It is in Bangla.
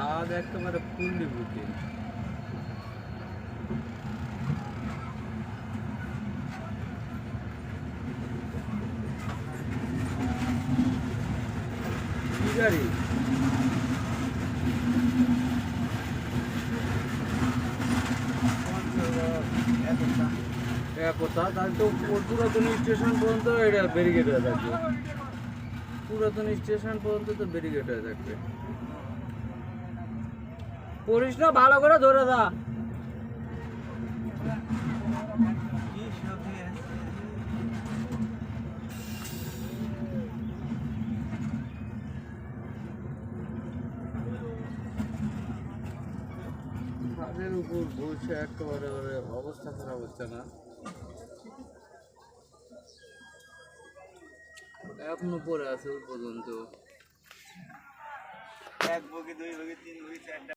ছাদ একেবারে ফুললি বুকে গাড়ি একতা তাহলে তো পুরাতন স্টেশন পর্যন্ত এটা ব্যারিকেড হয়ে থাকবে। পুরাতন স্টেশন পর্যন্ত তো ব্যারিকেড হয়ে থাকবে। পড়িস না ভালো করে ধরে দা উপর বসে একেবারে ওরে অবস্থা খারাপ হচ্ছে না। এখনও পরে আছে পর্যন্ত। এক বগি দুই বগি তিন বগি চারটা